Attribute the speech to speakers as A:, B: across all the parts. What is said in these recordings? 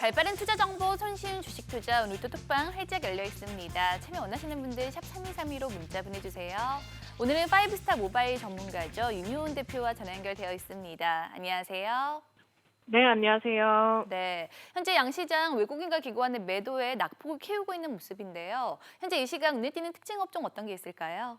A: 발빠른 투자 정보, 손쉬운 주식 투자 오늘도 톡방 활짝 열려 있습니다. 참여 원하시는 분들 샵 3232로 문자 보내주세요. 오늘은 파이브스타 모바일 전문가죠. 윤효은 대표와 전화 연결되어 있습니다. 안녕하세요.
B: 네, 안녕하세요.
A: 네, 현재 양시장 외국인과 기관의 매도에 낙폭을 키우고 있는 모습인데요. 현재 이 시각 눈에 띄는 특징 업종 어떤 게 있을까요?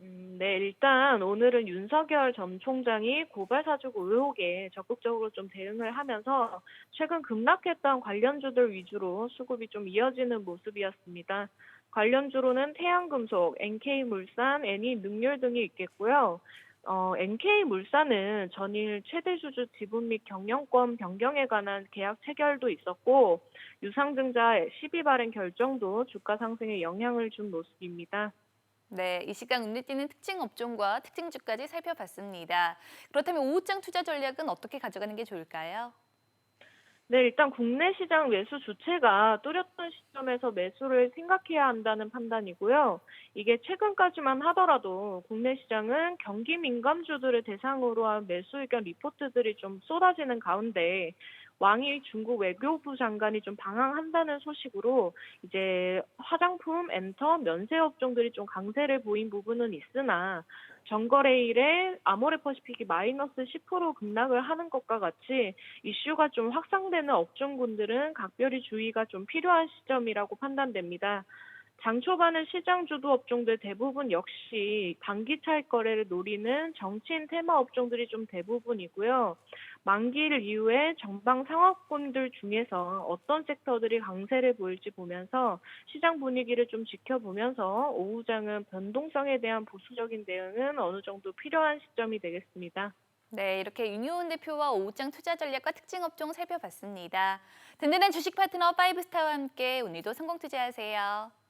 B: 음, 네, 일단 오늘은 윤석열 전 총장이 고발 사주고 의혹에 적극적으로 좀 대응을 하면서 최근 급락했던 관련주들 위주로 수급이 좀 이어지는 모습이었습니다. 관련주로는 태양금속, NK물산, N이능률 등이 있겠고요. 어, NK물산은 전일 최대 주주 지분 및 경영권 변경에 관한 계약 체결도 있었고 유상증자 12 발행 결정도 주가 상승에 영향을 준 모습입니다.
A: 네, 이 시각 눈에 띄는 특징 업종과 특징주까지 살펴봤습니다. 그렇다면 오후장 투자 전략은 어떻게 가져가는 게 좋을까요?
B: 네, 일단 국내 시장 매수 주체가 뚜렷한 시점에서 매수를 생각해야 한다는 판단이고요. 이게 최근까지만 하더라도 국내 시장은 경기 민감주들을 대상으로 한 매수 의견 리포트들이 좀 쏟아지는 가운데 왕이 중국 외교부 장관이 좀 방한한다는 소식으로 이제 화장품, 엔터, 면세 업종들이 좀 강세를 보인 부분은 있으나 전거래일에 아모레퍼시픽이 마이너스 10% 급락을 하는 것과 같이 이슈가 좀 확산되는 업종군들은 각별히 주의가 좀 필요한 시점이라고 판단됩니다. 장 초반에 시장 주도 업종들 대부분 역시 단기 차익 거래를 노리는 정치인 테마 업종들이 좀 대부분이고요. 만기일 이후에 정방 상업군들 중에서 어떤 섹터들이 강세를 보일지 보면서 시장 분위기를 좀 지켜보면서 오후장은 변동성에 대한 보수적인 대응은 어느 정도 필요한 시점이 되겠습니다.
A: 네, 이렇게 윤효은 대표와 오후장 투자 전략과 특징 업종 살펴봤습니다. 든든한 주식 파트너 파이브스타와 함께 오늘도 성공 투자하세요.